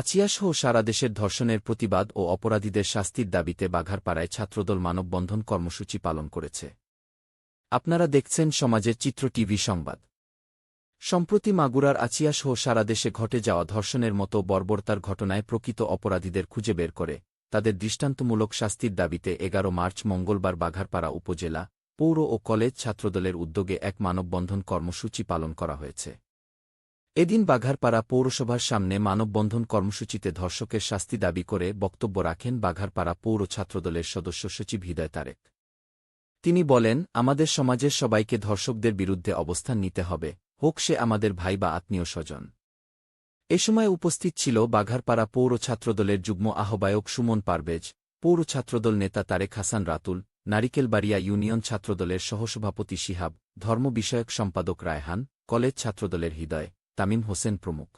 আচিয়াসহ সারা দেশের ধর্ষণের প্রতিবাদ ও অপরাধীদের শাস্তির দাবিতে বাঘারপাড়ায় ছাত্রদল মানববন্ধন কর্মসূচি পালন করেছে। আপনারা দেখছেন সমাজের চিত্র টিভি সংবাদ। সম্প্রতি মাগুরার আচিয়াসহ সারা দেশে ঘটে যাওয়া ধর্ষণের মতো বর্বরতার ঘটনায় প্রকৃত অপরাধীদের খুঁজে বের করে, তাদের দৃষ্টান্তমূলক শাস্তির দাবিতে এগারো মার্চ মঙ্গলবার বাঘারপাড়া উপজেলা, পৌর ও কলেজ ছাত্রদলের উদ্যোগে এক মানববন্ধন কর্মসূচি পালন করা হয়েছে। এদিন বাঘারপাড়া পৌরসভার সামনে মানববন্ধন কর্মসূচিতে ধর্ষকের শাস্তি দাবি করে বক্তব্য রাখেন বাঘারপাড়া পৌর ছাত্রদলের সদস্য সচিব হৃদয় তারেক। তিনি বলেন, আমাদের সমাজের সবাইকে ধর্ষকদের বিরুদ্ধে অবস্থান নিতে হবে, হোক সে আমাদের ভাই বা আত্মীয় স্বজন। এ সময় উপস্থিত ছিল বাঘারপাড়া পৌর ছাত্রদলের যুগ্ম আহ্বায়ক সুমন পারভেজ, পৌর ছাত্রদল নেতা তারেক হাসান রাতুল, নারিকেলবাড়িয়া ইউনিয়ন ছাত্রদলের সহসভাপতি শিহাব, ধর্ম বিষয়ক সম্পাদক রায়হান, কলেজ ছাত্রদলের হৃদয়। তামিম হোসেন প্রমুখ।